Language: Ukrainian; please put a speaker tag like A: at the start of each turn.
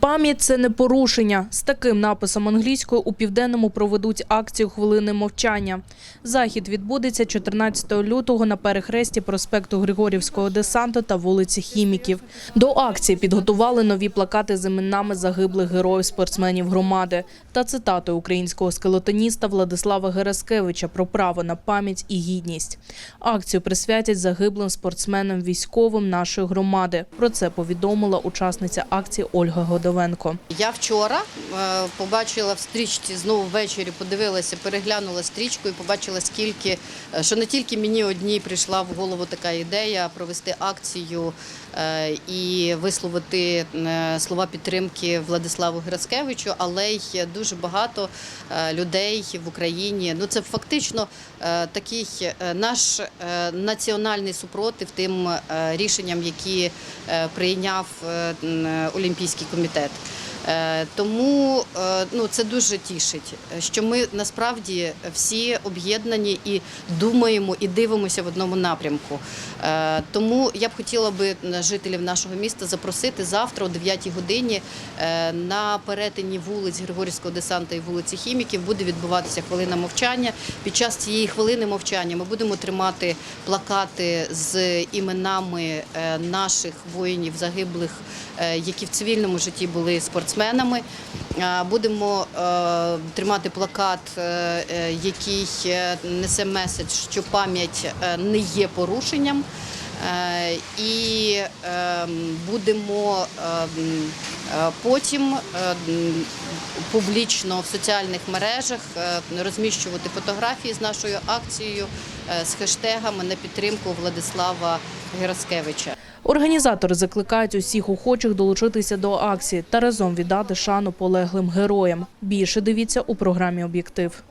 A: Пам'ять це не порушення. З таким написом англійською у південному проведуть акцію хвилини мовчання. Захід відбудеться 14 лютого на перехресті проспекту Григорівського десанту та вулиці Хіміків. До акції підготували нові плакати з іменами загиблих героїв спортсменів громади та цитатою українського скелетоніста Владислава Гераскевича про право на пам'ять і гідність. Акцію присвятять загиблим спортсменам військовим нашої громади. Про це повідомила учасниця акції Ольга Годовенко.
B: Я вчора е, побачила в стрічці знову ввечері, подивилася, переглянула стрічку і побачила, скільки е, що не тільки мені одній прийшла в голову така ідея провести акцію е, і висловити слова підтримки Владиславу Грацкевичу, але й дуже багато людей в Україні. Ну це фактично такий наш національний супротив тим рішенням, які прийняв Олімпійський комітет. that Тому е, ну, це дуже тішить, що ми насправді всі об'єднані і думаємо і дивимося в одному напрямку. Е, Тому я б хотіла би жителів нашого міста запросити завтра о 9 годині е, на перетині вулиць Григорівського десанту і вулиці Хіміків буде відбуватися хвилина мовчання. Під час цієї хвилини мовчання ми будемо тримати плакати з іменами е, наших воїнів загиблих, е, які в цивільному житті були спортсменами. Е, Будемо е, тримати плакат, е, е, який несе меседж, що пам'ять не є порушенням. І будемо потім публічно в соціальних мережах розміщувати фотографії з нашою акцією з хештегами на підтримку Владислава Гераскевича.
A: Організатори закликають усіх охочих долучитися до акції та разом віддати шану полеглим героям. Більше дивіться у програмі Об'єктив.